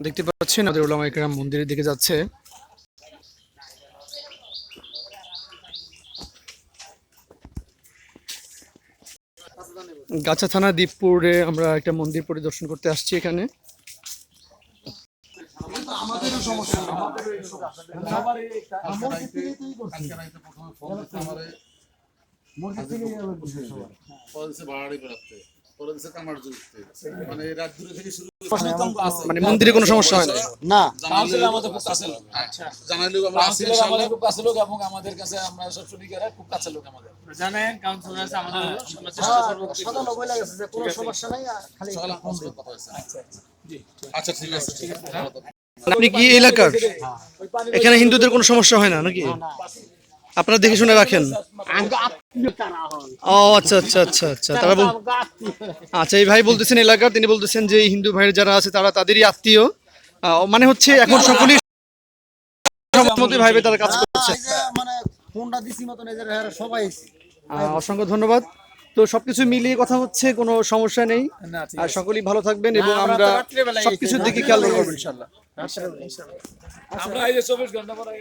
দেখতে পাচ্ছেন আমাদের ওলামা একরাম মন্দিরের দিকে যাচ্ছে। গাছা থানা দ্বীপপুরে আমরা একটা মন্দির পরিদর্শন করতে আসছি এখানে। মানে রাত দূরে থেকে শুরু মানে মন্দিরে কোনো সমস্যা হয় না? না। আমাদের খুব কাছে লোক। জানাইলেও আমরা আছি কাউন্সিলর আমাদের খুব কাছে লোক এবং আমাদের কাছে আমরা সব শ্রমিকেরা খুব কাছে লোক আমাদের। জানেন কাউন্সিলর আছে আমাদের আমরা চেষ্টা করব সাদা লোক হয়ে গেছে যে কোনো সমস্যা নাই খালি সকালে আমার সাথে কথা হয়েছে। আচ্ছা ঠিক আছে। ঠিক আছে। আপনি কি এই এলাকার? এখানে হিন্দুদের কোনো সমস্যা হয় না নাকি? আপনারা দেখে শুনে রাখেন। ও আচ্ছা আচ্ছা আচ্ছা আচ্ছা। তারা আচ্ছা এই ভাই বলতেছেন এলাকার তিনি বলতেছেন যে হিন্দু ভাইয়ের যারা আছে তারা তাদেরই আত্মীয়। মানে হচ্ছে এখন সকলেই মতো ভাইবে তারা কাজ করছে। মানে ফোনটা দিছি মতন এই সবাই অসংখ্য ধন্যবাদ। তো সবকিছু মিলিয়ে কথা হচ্ছে কোনো সমস্যা নেই। আর সকলেই ভালো থাকবেন এবং আমরা সবকিছুর দিকে খেয়াল রাখব। ইনশাল্লাহ। আমরা এই যে চব্বিশ ঘণ্টা পরে